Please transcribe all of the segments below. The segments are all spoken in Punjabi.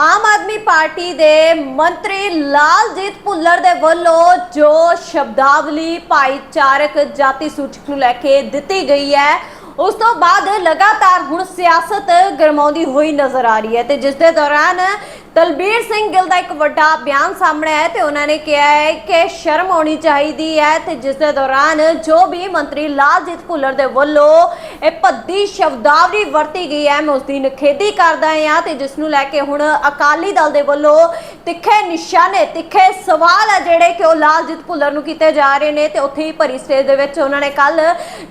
ਆਮ ਆਦਮੀ ਪਾਰਟੀ ਦੇ ਮੰਤਰੀ ਲਾਲਜੀਤ ਭੁੱਲਰ ਦੇ ਵੱਲੋਂ ਜੋ ਸ਼ਬਦਾਵਲੀ ਭਾਈਚਾਰਕ ਜਾਤੀ ਸੂਚਕ ਨੂੰ ਲੈ ਕੇ ਦਿੱਤੀ ਗਈ ਹੈ, ਉਸ ਤੋਂ ਬਾਅਦ ਲਗਾਤਾਰ ਹੁਣ ਸਿਆਸਤ ਗਰਮਾਉਂਦੀ ਹੋਈ ਨਜ਼ਰ ਆ ਰਹੀ ਹੈ ਤੇ ਜਿਸ ਦੇ ਦੌਰਾਨ ਤਲਬੀਰ ਸਿੰਘ ਗਿੱਲ ਦਾ ਇੱਕ ਵੱਡਾ ਬਿਆਨ ਸਾਹਮਣੇ ਆਇਆ ਤੇ ਉਹਨਾਂ ਨੇ ਕਿਹਾ ਹੈ ਕਿ ਸ਼ਰਮ ਆਉਣੀ ਚਾਹੀਦੀ ਹੈ ਤੇ ਜਿਸ ਦੇ ਦੌਰਾਨ ਜੋ ਵੀ ਮੰਤਰੀ ਲਾਲਜੀਤ ਭੁੱਲਰ ਦੇ ਵੱਲੋਂ ਇਹ ਭੱਦੀ ਸ਼ਬਦਾਵਲੀ ਵਰਤੀ ਗਈ ਹੈ, ਮੈਂ ਉਸ ਦੀ ਨਿਖੇਧੀ ਕਰਦਾ ਹਾਂ ਤੇ ਜਿਸ ਨੂੰ ਲੈ ਕੇ ਹੁਣ ਅਕਾਲੀ ਦਲ ਦੇ ਵੱਲੋਂ ਤਿੱਖੇ ਨਿਸ਼ਾਨੇ, ਤਿੱਖੇ ਸਵਾਲ ਹੈ ਜਿਹੜੇ ਕਿ ਉਹ ਲਾਲਜੀਤ ਭੁੱਲਰ ਨੂੰ ਕੀਤੇ ਜਾ ਰਹੇ ਨੇ ਤੇ ਉੱਥੇ ਹੀ ਭਰੀ ਸਟੇਜ ਦੇ ਵਿੱਚ ਉਹਨਾਂ ਨੇ ਕੱਲ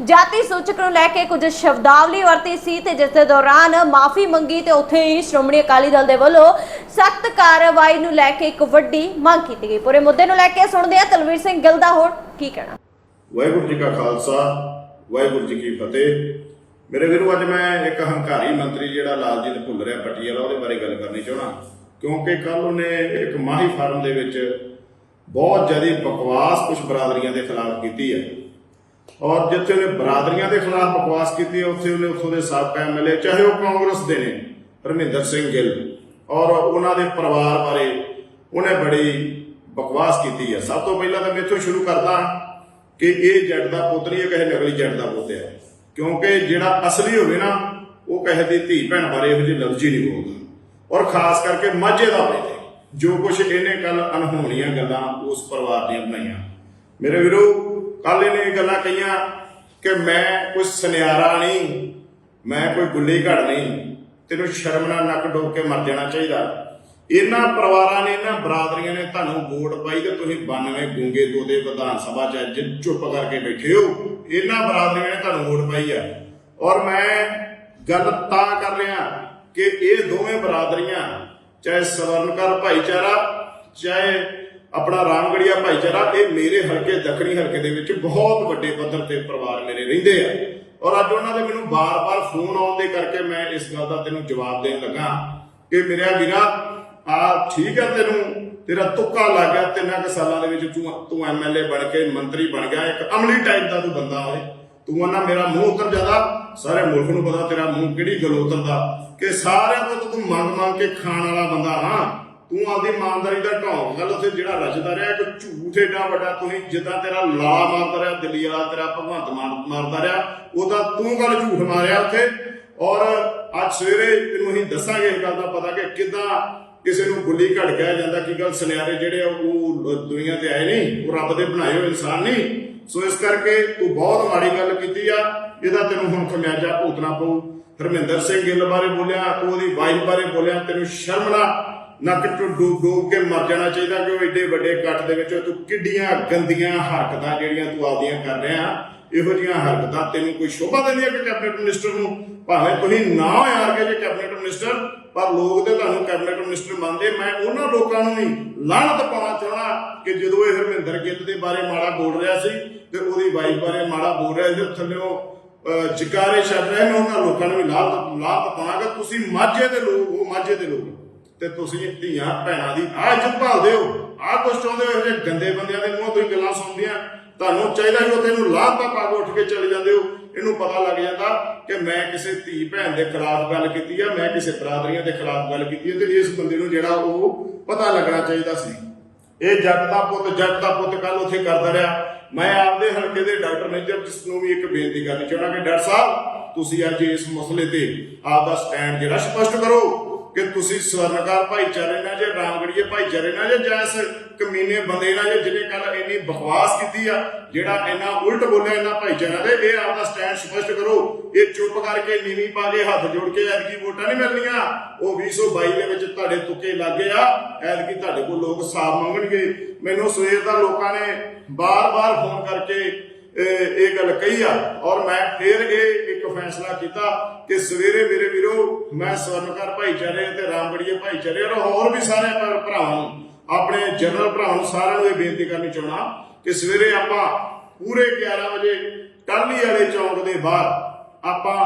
ਜਾਤੀ ਸੂਚਕ ਨੂੰ ਲੈ ਕੇ ਕੁਝ ਸ਼ਬਦਾਵਲੀ ਵਰਤੀ ਸੀ ਤੇ ਜਿਸ ਦੇ ਦੌਰਾਨ ਮਾਫੀ ਮੰਗੀ ਤੇ ਉੱਥੇ ਹੀ ਸ਼੍ਰੋਮਣੀ ਅਕਾਲੀ ਦਲ ਦੇ ਵੱਲੋਂ ਸਖਤ ਕਾਰਵਾਈ ਨੂੰ ਲੈ ਕੇ ਇੱਕ ਵੱਡੀ ਮੰਗ ਕੀਤੀ ਗਈ। ਪੂਰੇ ਮੁੱਦੇ ਨੂੰ ਲੈ ਕੇ ਸੁਣਦੇ ਆ ਤਲਵੀਰ ਸਿੰਘ ਗਿੱਲ ਦਾ ਹੋਰ ਕੀ ਕਹਿਣਾ? ਵਾਹਿਗੁਰੂ ਜੀ ਕਾ ਖਾਲਸਾ, ਵਾਹਿਗੁਰੂ ਜੀ ਕੀ ਫਤਿਹ। ਮੇਰੇ ਵੀਰੋ, ਅੱਜ ਮੈਂ ਇੱਕ ਹੰਕਾਰੀ ਮੰਤਰੀ ਜਿਹੜਾ ਲਾਲਜੀਤ ਭੁੱਲਰ ਹੈ ਪਟਿਆਲਾ, ਉਹਦੇ ਬਾਰੇ ਗੱਲ ਕਰਨੀ ਚਾਹਣਾ ਕਿਉਂਕਿ ਕੱਲ ਉਹਨੇ ਇੱਕ ਮਾਹੀ ਫਾਰਮ ਦੇ ਵਿੱਚ ਬਹੁਤ ਜ਼ਿਆਦਾ ਬਕਵਾਸ ਕੁਝ ਬਰਾਦਰੀਆਂ ਦੇ ਖਿਲਾਫ ਕੀਤੀ ਹੈ। ਔਰ ਜਿੱਥੇ ਉਹਨੇ ਬਰਾਦਰੀਆਂ ਦੇ ਖਿਲਾਫ ਬਕਵਾਸ ਕੀਤੀ ਹੈ ਉੱਥੇ ਉਹਨੇ ਉੱਥੋਂ ਦੇ ਸਾਬਕਾ ਐਮਐਲਏ ਚਾਹੇ ਉਹ ਕਾਂਗਰਸ ਦੇ ਨੇ ਪਰਮਿੰਦਰ ਸਿੰਘ ਗਿੱਲ। ਔਰ ਉਹਨਾਂ ਦੇ ਪਰਿਵਾਰ ਬਾਰੇ ਉਹਨੇ ਬੜੀ ਬਕਵਾਸ ਕੀਤੀ ਹੈ। ਸਭ ਤੋਂ ਪਹਿਲਾਂ ਤਾਂ ਮੈਂ ਇੱਥੋਂ ਸ਼ੁਰੂ ਕਰਦਾ ਕਿ ਇਹ ਜੱਟ ਦਾ ਪੁੱਤ ਨਹੀਂ, ਇਹ ਕਹੇ ਨਕਲੀ ਜੱਟ ਦਾ ਪੁੱਤ ਹੈ। ਕਿਉਂਕਿ ਜਿਹੜਾ ਅਸਲੀ ਹੋਵੇ ਨਾ, ਉਹ ਕਹੇ ਦੀ ਧੀ ਭੈਣ ਬਾਰੇ ਇਹੋ ਜਿਹੇ ਲਫ਼ਜ਼ ਹੀ ਨਹੀਂ ਬੋਲਦਾ। ਔਰ ਖਾਸ ਕਰਕੇ ਮਾਝੇ ਦਾ ਹੋਵੇ ਤੇ ਜੋ ਕੁਝ ਇਹਨੇ ਕੱਲ ਅਨਹੋਣੀਆਂ ਗੱਲਾਂ ਉਸ ਪਰਿਵਾਰ ਦੀਆਂ ਬਣਾਈਆਂ। ਮੇਰੇ ਵੀਰੋ ਕੱਲ ਇਹਨੇ ਇਹ ਗੱਲਾਂ ਕਹੀਆਂ ਕਿ ਮੈਂ ਕੋਈ ਸੁਨਿਆਰਾ ਨਹੀਂ, ਮੈਂ ਕੋਈ ਗੁੱਲੀ ਘੜ ਨਹੀਂ, ਤੈਨੂੰ ਸ਼ਰਮ ਨਾਲ ਨੱਕ ਡੋਬ ਕੇ ਮਰ ਜਾਣਾ ਚਾਹੀਦਾ। ਇਹਨਾਂ ਪਰਿਵਾਰਾਂ ਨੇ, ਇਹਨਾਂ ਬਰਾਦਰੀਆਂ ਨੇ ਤੁਹਾਨੂੰ ਵੋਟ ਪਾਈ ਤੇ ਤੁਸੀਂ 92 ਗੂੰਗੇ ਦੋ ਦੇ ਵਿਧਾਨ ਸਭਾ ਚ ਅੱਜ ਚੁੱਪ ਕਰਕੇ ਬੈਠੇ ਹੋ। ਇਹਨਾਂ ਬਰਾਦਰੀਆਂ ਨੇ ਤੁਹਾਨੂੰ ਵੋਟ ਪਾਈ ਆ। ਔਰ ਮੈਂ ਗੱਲ ਤਾਂ ਕਰ ਰਿਹਾ ਕਿ ਇਹ ਦੋਵੇਂ ਬਰਾਦਰੀਆਂ, ਚਾਹੇ ਸਵਰਨਕਰ ਭਾਈਚਾਰਾ, ਚਾਹੇ ਆਪਣਾ ਰਾਮਗੜੀਆ ਭਾਈਚਾਰਾ, ਇਹ ਮੇਰੇ ਹਲਕੇ, ਦੱਖਣੀ ਹਲਕੇ ਦੇ ਵਿੱਚ ਬਹੁਤ ਵੱਡੇ ਪੱਧਰ ਤੇ ਪਰਿਵਾਰ ਮੇਰੇ ਰਹਿੰਦੇ ਆ। ਔਰ ਅੱਜ ਉਹਨਾਂ ਦੇ ਮੈਨੂੰ ਬਾਰ-ਬਾਰ ਫੋਨ ਆਉਣ ਦੇ ਕਰਕੇ ਮੈਂ ਇਸ ਗੱਲ ਦਾ ਤੈਨੂੰ ਜਵਾਬ ਦੇਣ ਲੱਗਾ ਕਿ ਮੇਰਾ ਵੀਰਾ, ਆ ਠੀਕ ਆ ਤੈਨੂੰ, ਤੇਰਾ ਤੁੱਕਾ ਲੱਗ ਗਿਆ, ਤਿੰਨਾਂ ਕੁ ਸਾਲਾਂ ਦੇ ਵਿੱਚ ਤੂੰ ਤੂੰ ਐਮਐਲਏ ਬਣ ਕੇ, ਮੰਤਰੀ ਬਣ ਗਿਆ, ਇੱਕ ਅਮਲੀ ਟਾਈਪ ਦਾ ਤੂੰ ਬੰਦਾ ਹੋਏ ਤੂੰ ਉਹਨਾਂ ਮੇਰਾ ਮੂੰਹ ਉਤਰ ਜਾਂਦਾ, ਸਾਰੇ ਮੁਲਕ ਨੂੰ ਪਤਾ ਤੇਰਾ ਮੂੰਹ ਕਿਹੜੀ ਗੱਲ ਉਤਰਦਾ ਕਿ ਸਾਰਿਆਂ ਤੋਂ ਤੂੰ ਮੰਗ ਮੰਗ ਕੇ ਖਾਣ ਵਾਲਾ ਬੰਦਾ ਹਾਂ। ਤੂੰ ਆਪਦੀ ਇਮਾਨਦਾਰੀ ਦਾ ਢੌਂਗ ਗੱਲ ਉੱਥੇ ਜਿਹੜਾ ਰਚਦਾ ਰਿਹਾ, ਇੱਕ ਝੂਠ ਏਡਾ ਵੱਡਾ ਤੁਸੀਂ ਜਿੱਦਾਂ ਤੇਰਾ ਲਾ ਮਾਰਦਾ ਰਿਹਾ, ਦਿੱਲੀ ਵਾਲਾ ਤੇਰਾ ਭਗਵੰਤ ਮਾਨ ਮਾਰਦਾ ਰਿਹਾ, ਉਹਦਾ ਤੂੰ ਗੱਲ ਝੂਠ ਮਾਰਿਆ ਉੱਥੇ। ਔਰ ਅੱਜ ਸਵੇਰੇ ਤੈਨੂੰ ਅਸੀਂ ਦੱਸਾਂਗੇ ਇਸ ਗੱਲ ਦਾ ਪਤਾ ਕਿ ਕਿੱਦਾਂ ਕਿਸੇ ਨੂੰ ਗੁੱਲੀ ਘੜ ਕਿਹਾ ਜਾਂਦਾ ਕਿ ਗੱਲ, ਸੁਨਿਆਰੇ ਜਿਹੜੇ ਆ, ਉਹ ਦੁਨੀਆ ਤੇ ਆਏ ਨਹੀਂ, ਉਹ ਰੱਬ ਦੇ ਬਣਾਏ ਹੋਏ ਇਨਸਾਨ ਨਹੀਂ। ਸੋ ਇਸ ਕਰਕੇ ਤੂੰ ਬਹੁਤ ਮਾੜੀ ਗੱਲ ਕੀਤੀ ਆ, ਇਹਦਾ ਤੈਨੂੰ ਹੁਣ ਖਮਿਆਜਾ ਭੁਗਤਣਾ ਪਊ। ਹਰਮਿੰਦਰ ਸਿੰਘ ਗਿੱਲ ਬਾਰੇ ਬੋਲਿਆ, ਤੂੰ ਉਹਦੀ ਵਾਈਫ ਬਾਰੇ ਬੋਲਿਆ, ਤੈਨੂੰ ਸ਼ਰਮ ਨਾ, ਨੱਕ ਚ ਡੂਬ ਡੂਬ ਕੇ ਮਰ ਜਾਣਾ ਚਾਹੀਦਾ ਕਿ ਉਹ ਏਡੇ ਵੱਡੇ ਕੱਟ ਦੇ ਵਿੱਚ ਤੂੰ ਕਿੱਡੀਆਂ ਗੰਦੀਆਂ ਹਰਕਤਾਂ ਜਿਹੜੀਆਂ ਤੂੰ ਆਪਦੀਆਂ ਕਰ ਰਿਹਾ, ਇਹੋ ਜਿਹੀਆਂ ਹਰਕਤਾਂ ਤੈਨੂੰ ਕੋਈ ਸ਼ੋਭਾ ਦਿੰਦੀਆਂ ਕਿ ਕੈਬਨਿਟ ਮਿਨਿਸਟਰ ਨੂੰ? ਭਾਵੇਂ ਤੁਸੀਂ ਨਾ ਹੋ ਕਿ ਜੇ ਕੈਬਨਿਟ ਮਿਨਿਸਟਰ ਪਰ ਲੋਕ ਤੇ ਤੁਹਾਨੂੰ ਕੈਬਨਿਟ ਮਿਨਿਸਟਰ ਮੰਨਦੇ, ਮੈਂ ਉਹਨਾਂ ਲੋਕਾਂ ਨੂੰ ਵੀ ਲਾਹਨਤ ਪਾਉਣਾ ਚਾਹਣਾ ਕਿ ਜਦੋਂ ਇਹ ਹਰਮਿੰਦਰ ਗਿੱਲ ਦੇ ਬਾਰੇ ਮਾੜਾ ਬੋਲ ਰਿਹਾ ਸੀ ਤੇ ਉਹਦੀ ਵਾਈਫ ਬਾਰੇ ਮਾੜਾ ਬੋਲ ਰਿਹਾ ਸੀ ਥੱਲੇੋਂ, ਅਹ, ਜਕਾਰੇ ਛੱਡ ਰਿਹਾ ਨੇ ਉਹਨਾਂ ਲੋਕਾਂ ਨੂੰ ਵੀ ਲਾਭ ਲਾਭ ਪਾਉਣਾ ਕਿ ਤੁਸੀਂ ਮਾਝੇ ਦੇ ਲੋਕ ਹੋ, ਮਾਝੇ ਦੇ ਲੋਕ। ਤੇ ਤੁਸੀਂ ਧੀਆਂ, ਭੈਣਾਂ ਦੀ ਆਹ ਇੱਜ਼ਤ ਭਾਲਦੇ ਹੋ, ਆਹ ਕੁਛ ਚਾਹੁੰਦੇ ਹੋ, ਇਹੋ ਜਿਹੇ ਗੰਦੇ ਬੰਦਿਆਂ ਦੇ ਮੂੰਹੋਂ ਤੁਸੀਂ ਗੱਲਾਂ ਸੁਣਦੀਆਂ। ਤੁਹਾਨੂੰ ਚਾਹੀਦਾ ਕਿ ਉੱਥੇ ਨੂੰ ਲਾਭ ਪਾ ਕੇ ਉੱਠ ਕੇ ਚਲੇ ਜਾਂਦੇ ਹੋ। ਇਹਨੂੰ ਪਤਾ ਲੱਗ ਜਾਂਦਾ ਕਿ ਮੈਂ ਕਿਸੇ ਧੀ ਭੈਣ ਦੇ ਖਿਲਾਫ ਗੱਲ ਕੀਤੀ ਆ, ਮੈਂ ਕਿਸੇ ਬਰਾਦਰੀਆਂ ਦੇ ਖਿਲਾਫ ਗੱਲ ਕੀਤੀ ਹੈ ਤੇ ਇਸ ਬੰਦੇ ਨੂੰ ਜਿਹੜਾ ਉਹ ਪਤਾ ਲੱਗਣਾ ਚਾਹੀਦਾ ਸੀ। ਇਹ ਜੱਟ ਦਾ ਪੁੱਤ, ਜੱਟ ਦਾ ਪੁੱਤ ਕੱਲ ਉੱਥੇ ਕਰਦਾ ਰਿਹਾ। ਮੈਂ ਆਪਦੇ ਹਲਕੇ ਦੇ ਡਾਕਟਰ ਮੇਜਰ, ਜਿਸ ਨੂੰ ਵੀ ਇੱਕ ਬੇਨਤੀ ਕਰਨੀ ਚਾਹੁੰਦਾ ਕਿ ਡਾਕਟਰ ਸਾਹਿਬ, ਤੁਸੀਂ ਅੱਜ ਇਸ ਮਸਲੇ ਤੇ ਆਪ ਦਾ ਸਟੈਂਡ ਜਿਹੜਾ ਸਪਸ਼ਟ ਕਰੋ। ਕਿ ਤੁਸੀਂ ਸਵਰਨਕਾਰ ਭਾਈਚਾਰੇ ਨਾਲ ਜੇ ਰਾਮਗੜੀਏ ਭਾਈਚਾਰੇ ਨਾਲ ਜੇ ਜੈਸ ਕਮੀਨੇ ਬੰਦੇ ਨਾਲ ਜਿਹਨੇ ਕੱਲ ਇੰਨੀ ਬਕਵਾਸ ਕੀਤੀ ਆ, ਜਿਹੜਾ ਇੰਨਾ ਉਲਟ ਬੋਲਿਆ ਇਹਨਾਂ ਭਾਈਚਾਰਿਆਂ ਦੇ, ਇਹ ਆਪਦਾ ਸਟੈਂਡ ਸਪਸ਼ਟ ਕਰੋ। ਇਹ ਚੁੱਪ ਕਰਕੇ ਨੀਵੀਂ ਪਾ ਕੇ ਹੱਥ ਜੋੜ ਕੇ ਐਤਕੀ ਵੋਟਾਂ ਨਹੀਂ ਮਿਲਣੀਆਂ। ਉਹ 2022 ਦੇ ਵਿੱਚ ਤੁਹਾਡੇ ਤੁੱਕੇ ਲੱਗੇ ਆ। ਐਤਕੀ ਤੁਹਾਡੇ ਕੋਲ ਲੋਕ ਸਾਫ਼ ਮੰਗਣਗੇ। ਮੈਨੂੰ ਸਵੇਰ ਦਾ ਲੋਕਾਂ ਨੇ ਬਾਰ-ਬਾਰ ਫੋਨ ਕਰਕੇ, ਇਹ ਇਹ ਗੱਲ ਕਹੀ ਆ। ਔਰ ਮੈਂ ਫਿਰ ਇਹ ਇੱਕ ਫੈਸਲਾ ਕੀਤਾ ਕਿ ਸਵੇਰੇ ਮੇਰੇ ਵੀਰੋ, ਮੈਂ ਸਵਰਨਕਾਰ ਭਾਈਚਾਰੇ ਤੇ ਰਾਮਗੜੀਏ ਭਾਈਚਾਰੇ ਔਰ ਹੋਰ ਵੀ ਸਾਰੇ ਭਰਾ- ਭਰਾਵਾਂ ਨੂੰ, ਆਪਣੇ ਜਨਰਲ ਭਰਾਵਾਂ ਨੂੰ ਸਾਰਿਆਂ ਨੂੰ ਇਹ ਬੇਨਤੀ ਕਰਨੀ ਚਾਹੁੰਦਾ ਕਿ ਸਵੇਰੇ ਆਪਾਂ ਪੂਰੇ 11 ਵਜੇ ਟਾਲੀ ਵਾਲੇ ਚੌਂਕ ਦੇ ਬਾਹਰ ਆਪਾਂ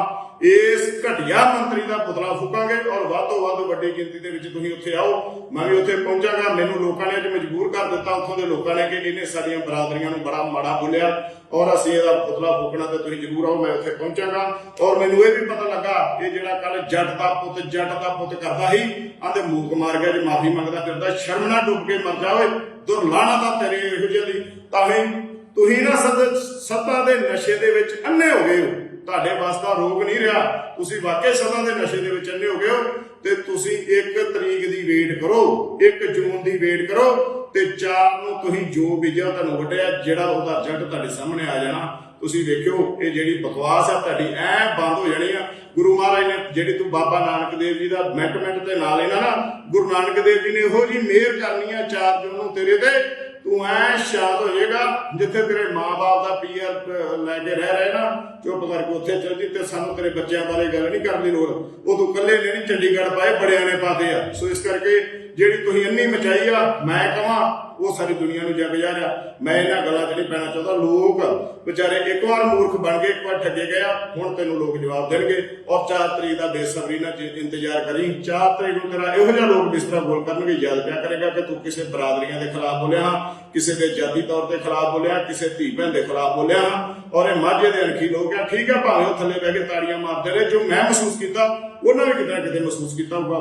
ਇਸ ਘਟਿਆ ਮੰਤਰੀ ਦਾ ਪੁਤਲਾ ਫੂਕਾਂਗੇ ਔਰ ਵੱਧ ਤੋਂ ਵੱਧ ਵੱਡੀ ਗਿਣਤੀ ਦੇ ਵਿੱਚ ਤੁਸੀਂ ਉੱਥੇ ਆਓ। ਮੈਂ ਵੀ ਉੱਥੇ ਪਹੁੰਚਾਂਗਾ। ਮੈਨੂੰ ਲੋਕਾਂ ਨੇ ਅੱਜ ਮਜਬੂਰ ਕਰ ਦਿੱਤਾ। ਉੱਥੋਂ ਦੇ ਲੋਕਾਂ ਨੇ ਕਿ ਇਹਨੇ ਸਾਡੀਆਂ ਬਰਾਦਰੀਆਂ ਨੂੰ ਬੜਾ ਮਾੜਾ ਬੋਲਿਆ ਔਰ ਅਸੀਂ ਇਹਦਾ ਪੁਤਲਾ ਫੂਕਣਾ ਤੇ ਤੁਸੀਂ ਜ਼ਰੂਰ ਆਓ। ਮੈਂ ਉੱਥੇ ਪਹੁੰਚਾਂਗਾ। ਔਰ ਮੈਨੂੰ ਇਹ ਵੀ ਪਤਾ ਲੱਗਾ ਕਿ ਜਿਹੜਾ ਕੱਲ ਜੱਟ ਦਾ ਪੁੱਤ, ਜੱਟ ਦਾ ਪੁੱਤ ਕਰਦਾ ਸੀ, ਆਂਦੇ ਮੂਕ ਮਾਰ ਗਿਆ, ਜੇ ਮਾਫੀ ਮੰਗਦਾ ਫਿਰਦਾ, ਸ਼ਰਮ ਨਾ ਡੁੱਬ ਕੇ ਮਰ ਜਾ ਓਏ ਦੁਰਲਾਣਾ ਤਾਂ ਤੇਰੇ ਇਹੋ ਜਿਹੇ ਦੀ। ਤਾਂ ਹੀ ਤੁਸੀਂ ਨਾ ਸਦ ਸੱਤਾ ਦੇ ਨਸ਼ੇ ਦੇ ਵਿੱਚ ਅੰਨੇ ਹੋ ਗਏ ਹੋ। ਤੁਹਾਡੇ ਵਾਸ ਦਾ ਰੋਗ ਨਹੀਂ ਰਿਹਾ, ਤੁਸੀਂ ਵਾਕਈ ਸਦਾ ਦੇ ਨਸ਼ੇ ਦੇ ਵਿੱਚ ਅੰਨੇ ਹੋ ਗਏ ਹੋ, ਤੇ ਤੁਸੀਂ 1 ਤਰੀਕ ਦੀ ਵੇਟ ਕਰੋ 1 ਜੂਨ ਦੀ ਵੇਟ ਕਰੋ, ਤੇ 4 ਨੂੰ ਤੁਸੀਂ ਜੋ ਬੀਜਿਆ ਤੁਹਾਨੂੰ ਵੱਢਿਆ, ਜਿਹੜਾ ਉਹਦਾ ਰਿਜ਼ਲਟ ਤੁਹਾਡੇ ਸਾਹਮਣੇ ਆ ਜਾਣਾ। ਤੁਸੀਂ ਵੇਖਿਓ, ਇਹ ਜਿਹੜੀ ਬਕਵਾਸ ਆ ਤੁਹਾਡੀ, ਐ ਬੰਦ ਹੋ ਜਾਣੀ ਆ। ਗੁਰੂ ਮਹਾਰਾਜ ਨੇ ਜਿਹੜੀ ਤੂੰ ਬਾਬਾ ਨਾਨਕ ਦੇਵ ਜੀ ਦਾ ਮਿੰਟ ਮਿੰਟ ਤੇ ਨਾਂ ਲੈਣਾ ਨਾ, ਗੁਰੂ ਨਾਨਕ ਦੇਵ ਜੀ ਨੇ ਇਹੋ ਜੀ ਮਿਹਰ ਕਰਨੀ ਆ 4 ਜੂਨ ਨੂੰ ਤੇਰੇ ਤੇ ਤੂੰ ਐ ਸ਼ਾਦ ਹੋ ਜਾਏਗਾ ਜਿੱਥੇ ਤੇਰੇ ਮਾਂ-ਬਾਪ ਦਾ ਪੀਆਰ ਲੈ ਕੇ ਰਹਿ ਰਹੇ ਨਾ, ਚੁੱਪ ਕਰਕੇ ਉੱਥੇ ਚੱਲ ਜੀ, ਤੇ ਸਾਨੂੰ ਤੇਰੇ ਬੱਚਿਆਂ ਬਾਰੇ ਗੱਲ ਨਹੀਂ ਕਰਨ ਦੀ ਲੋੜ। ਉਹ ਤੂੰ ਇਕੱਲੇ ਨੇ ਨਹੀਂ ਚੰਡੀਗੜ੍ਹ ਪਾਏ, ਬੜਿਆਂ ਨੇ ਪਾਤੇ ਆ। ਸੋ ਇਸ ਕਰਕੇ ਜਿਹੜੀ ਤੁਸੀਂ ਇੰਨੀ ਮਚਾਈ ਆ, ਮੈਂ ਕਹਾਂ ਉਹ ਸਾਰੀ ਦੁਨੀਆ ਨੂੰ ਜਗ ਜਾ ਰਿਹਾ। ਮੈਂ ਇਹਨਾਂ ਗੱਲਾਂ 'ਚ ਨਹੀਂ ਪੈਣਾ ਚਾਹੁੰਦਾ। ਲੋਕ ਵਿਚਾਰੇ ਇੱਕ ਵਾਰ ਮੂਰਖ ਬਣ ਗਏ, ਇੱਕ ਵਾਰ ਠੱਗੇ ਗਏ ਹੁਣ ਤੈਨੂੰ ਲੋਕ ਜਵਾਬ ਦੇਣਗੇ। ਔਰ 4 ਤਰੀਕ ਦਾ ਬੇਸਬਰੀ ਨਾਲ ਚ- ਇੰਤਜ਼ਾਰ ਕਰੀ 4 ਤਰੀਕ ਨੂੰ ਤੇਰਾ ਇਹੋ ਜਿਹਾ ਲੋਕ ਜਿਸ ਤਰ੍ਹਾਂ ਬੋਲ ਕਰਨਗੇ, ਯਾਦ ਪਿਆ ਕਰੇਗਾ ਕਿ ਤੂੰ ਕਿਸੇ ਬਰਾਦਰੀਆਂ ਦੇ ਖਿਲਾਫ ਬੋਲਿਆ ਹਾਂ ਕਿਸੇ ਦੇ ਜਾਤੀ ਤੌਰ ਤੇ ਖਿਲਾਫ ਬੋਲਿਆ, ਕਿਸੇ ਧੀ ਭੈਣ ਦੇ ਖਿਲਾਫ ਬੋਲਿਆ। ਹਾਂ ਔਰ ਇਹ ਮਾਝੇ ਦੇ ਅਣਖੀ ਲੋਕ ਆ। ਠੀਕ ਆ, ਭਾਵੇਂ ਉਹ ਥੱਲੇ ਬਹਿ ਕੇ ਤਾੜੀਆਂ ਮਾਰਦੇ ਰਹੇ। ਜੋ ਮੈਂ ਮਹਿਸੂਸ ਕੀਤਾ, ਉਹਨਾਂ ਨੇ ਕਿਤੇ ਨਾ ਕਿਤੇ ਮਹਿਸੂਸ ਕੀਤਾ ਹੋਊਗਾ।